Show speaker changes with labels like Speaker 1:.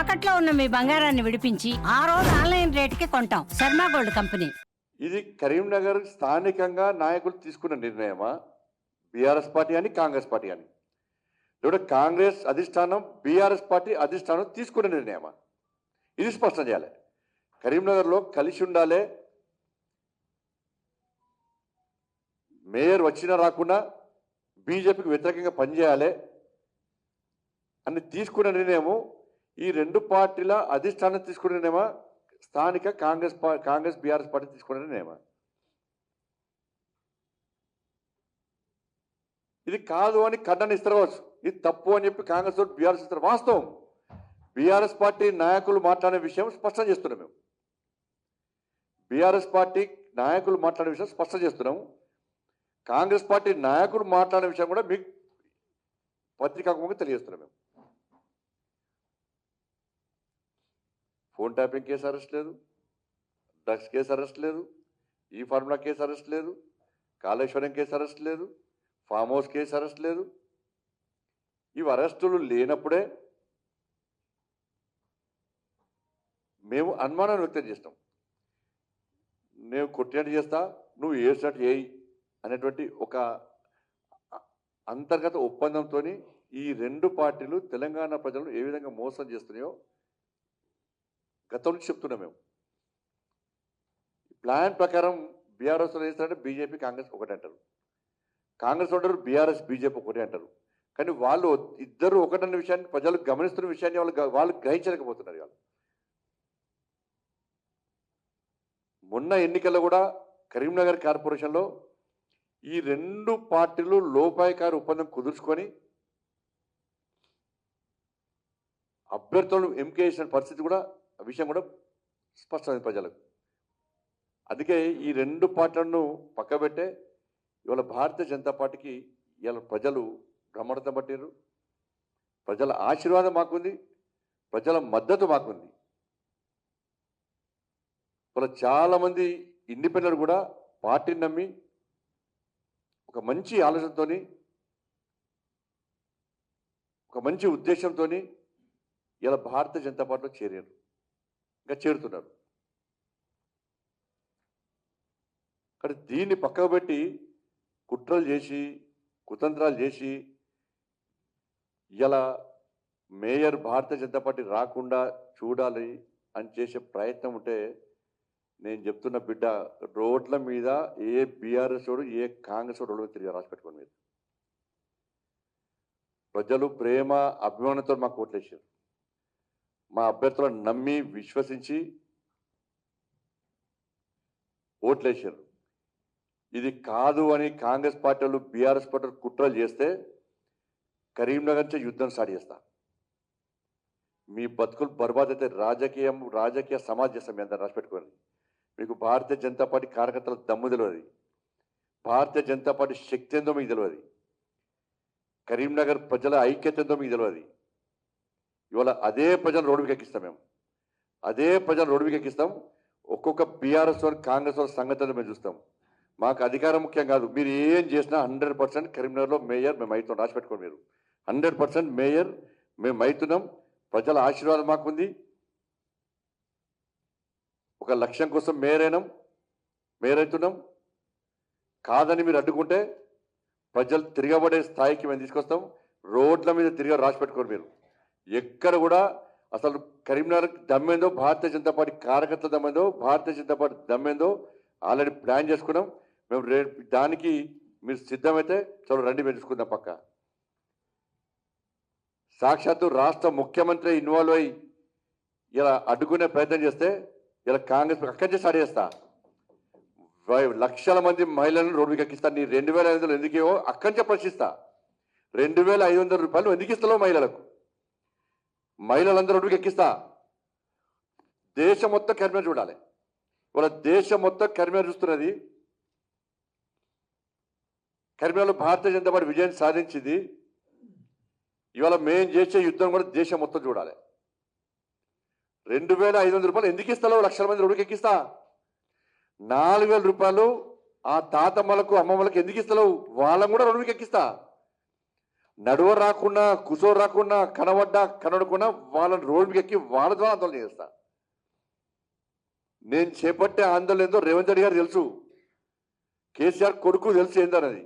Speaker 1: తాకట్లో ఉన్న మీ బంగారాన్ని విడిపించి ఆ రోజు ఆన్లైన్ రేటుకి కొంటాం. Sharma gold company.
Speaker 2: ఇది కరీంనగర్ స్థానికంగా నాయకులు తీసుకున్న నిర్ణయమా? బీఆర్ఎస్ పార్టీ అని కాంగ్రెస్ పార్టీ అని. లేదా కాంగ్రెస్ అధిష్టానం బీఆర్ఎస్ పార్టీ అధిష్టానం తీసుకున్న నిర్ణయమా? ఇది స్పష్టం చేయాలి. కరీంనగర్లో కలిసి ఉండాలి. మేయర్ వచ్చినా రాకుండా బీజేపీకి వ్యతిరేకంగా పనిచేయాలి అని తీసుకున్న నిర్ణయము ఈ రెండు పార్టీల అధిష్టానం తీసుకున్న స్థానిక కాంగ్రెస్ కాంగ్రెస్ బీఆర్ఎస్ పార్టీ తీసుకున్న ఇది కాదు అని ఖండన ఇస్తారు ఇది తప్పు అని చెప్పి కాంగ్రెస్ తోటి బీఆర్ఎస్ ఇస్తారు. వాస్తవం. బీఆర్ఎస్ పార్టీ నాయకులు మాట్లాడే విషయం స్పష్టం చేస్తున్నాం మేము. బీఆర్ఎస్ పార్టీ నాయకులు మాట్లాడే విషయం స్పష్టం చేస్తున్నాము కాంగ్రెస్ పార్టీ నాయకులు మాట్లాడే విషయం కూడా మీకు పత్రికాకు తెలియజేస్తున్నాం మేము. ఫోన్ ట్యాపింగ్ కేసు అరెస్ట్ లేదు. డ్రగ్స్ కేసు అరెస్ట్ లేదు. ఈ ఫార్ములా కేసు అరెస్ట్ లేదు. కాళేశ్వరం కేసు అరెస్ట్ లేదు. ఫామ్ హౌస్ కేసు అరెస్ట్ లేదు. ఇవి అరెస్టులు లేనప్పుడే మేము అనుమానాన్ని వ్యక్తం చేస్తాం. నేను కొట్టినట్టు చేస్తా నువ్వు ఏసినట్టు చేయి అనేటువంటి ఒక అంతర్గత ఒప్పందంతో ఈ రెండు పార్టీలు తెలంగాణ ప్రజలను ఏ విధంగా మోసం చేస్తున్నాయో గతం నుంచి చెప్తున్నాం మేము. ప్లాన్ ప్రకారం బీఆర్ఎస్ వేస్తారంటే బీజేపీ కాంగ్రెస్ ఒకటి అంటారు. కాంగ్రెస్ అంటారు బీఆర్ఎస్ బీజేపీ ఒకటి అంటారు. కానీ వాళ్ళు ఇద్దరు ఒకటన్న విషయాన్ని ప్రజలు గమనిస్తున్న విషయాన్ని వాళ్ళు వాళ్ళు గ్రహించలేకపోతున్నారు వాళ్ళు మొన్న ఎన్నికల్లో కూడా కరీంనగర్ కార్పొరేషన్లో ఈ రెండు పార్టీలు లోపాయకారి ఒప్పందం కుదుర్చుకొని అభ్యర్థులను ఎంపిక చేసిన పరిస్థితి కూడా విషయం కూడా స్పష్టమైంది ప్రజలకు. అందుకే ఈ రెండు పార్టీలను పక్కబెట్టే ఇవాళ భారతీయ జనతా పార్టీకి ఇవాళ ప్రజలు బ్రహ్మణతం పట్టారు ప్రజల ఆశీర్వాదం మాకుంది ప్రజల మద్దతు మాకుంది. ఇవాళ చాలామంది ఇండిపెండెంట్ కూడా పార్టీని నమ్మి ఒక మంచి ఆలోచనతోని ఒక మంచి ఉద్దేశంతో ఇలా భారతీయ జనతా పార్టీలో చేరారు ఇంకా చేరుతున్నారు. కానీ దీన్ని పక్కకు పెట్టి కుట్రలు చేసి కుతంత్రాలు చేసి ఇలా మేయర్ భారతీయ జనతా పార్టీ రాకుండా చూడాలి అని చేసే ప్రయత్నం ఉంటే నేను చెప్తున్న బిడ్డ రోడ్ల మీద ఏ బీఆర్ఎస్ వాడు ఏ కాంగ్రెస్ వాడు తిరిగి రాసి పెట్టుకోండి మీరు ప్రజలు ప్రేమ అభిమానంతో మాకు ఓట్లేసారు. మా అభ్యర్థులను నమ్మి విశ్వసించి ఓట్లేశారు. ఇది కాదు అని కాంగ్రెస్ పార్టీ వాళ్ళు బీఆర్ఎస్ పార్టీ కుట్రలు చేస్తే కరీంనగర్ నుంచి యుద్ధం స్టార్ట్ చేస్తా. మీ బతుకులు బర్బాద్ అయితే రాజకీయం రాజకీయ సమాజ్ చేస్తాం మీ అందరు రాసి మీకు భారతీయ జనతా పార్టీ కార్యకర్తల దమ్ము తెలియదు. భారతీయ జనతా పార్టీ శక్తి ఏందో మీకు తెలియదు. కరీంనగర్ ప్రజల ఐక్యత ఏందో మీకు తెలియదు. ఇవాళ అదే ప్రజలు రోడ్డు మీద ఎక్కిస్తాం మేము. అదే ప్రజలు రోడ్డు మీద ఎక్కిస్తాం. ఒక్కొక్క బీఆర్ఎస్ వారు కాంగ్రెస్ వారి సంగతులు మేము చూస్తాం. మాకు అధికారం ముఖ్యం కాదు. మీరు ఏం చేసినా హండ్రెడ్ పర్సెంట్ కరీంనగర్లో మేయర్ మేము అవుతాం రాసి పెట్టుకోండి మీరు. హండ్రెడ్ పర్సెంట్ మేయర్ మేము అవుతున్నాం ప్రజల ఆశీర్వాదం మాకుంది. ఒక లక్ష్యం కోసం మేయర్ అయినాం. మేయర్ అవుతున్నాం. కాదని మీరు అడ్డుకుంటే ప్రజలు తిరగబడే స్థాయికి మేము తీసుకొస్తాం. రోడ్ల మీద తిరిగి రాసి పెట్టుకోరు మీరు. ఎక్కడ కూడా అసలు కరీంనగర్ దమ్మేందో భారతీయ జనతా పార్టీ కార్యకర్తల దమ్మేందో భారతీయ జనతా పార్టీ దమ్మేందో ఆల్రెడీ ప్లాన్ చేసుకున్నాం. మేము రేపు దానికి మీరు సిద్ధమైతే చలో రండి పెంచుకుందాం పక్క. సాక్షాత్తు రాష్ట్ర ముఖ్యమంత్రి ఇన్వాల్వ్ అయ్యి ఇలా అడ్డుకునే ప్రయత్నం చేస్తే ఇలా కాంగ్రెస్ అక్కడి నుంచి స్టార్ట్ చేస్తా. లక్షల మంది మహిళలను రోడ్డుకి ఎక్కిస్తా. నీ రెండు వేల ఐదు వందలు ఎందుకేవో అక్కడి నుంచే ప్రశ్నిస్తా. రెండు వేల ఐదు వందల రూపాయలు ఎందుకు ఇస్తావు మహిళలకు? మహిళలందరూ రోడ్డుకి ఎక్కిస్తా. దేశం మొత్తం కరిమేర చూడాలి. ఇవాళ దేశం మొత్తం కరిమేర చూస్తున్నది. కరిమేరలో భారతీయ జనతా పార్టీ విజయం సాధించింది. ఇవాళ మేం చేసే యుద్ధం కూడా దేశం మొత్తం చూడాలి. రెండు వేల ఐదు వందల రూపాయలు ఎందుకు ఇస్తావు లక్షల మంది రోడ్డుకి ఎక్కిస్తా. నాలుగు వేల రూపాయలు ఆ తాతమ్మలకు అమ్మమ్మలకు ఎందుకు ఇస్తావు వాళ్ళని కూడా రోడ్డుకి ఎక్కిస్తా. నడువ రాకుండా కుసో రాకుండా కనబడ్డా కనడకుండా వాళ్ళని రోడ్డు ఎక్కి వాళ్ళ ద్వారా ఆందోళన చేస్తా. నేను చేపట్టే ఆందోళన ఏందో రేవంత్ రెడ్డి గారు తెలుసు. కేసీఆర్ కొడుకు తెలుసు ఏందన్నది.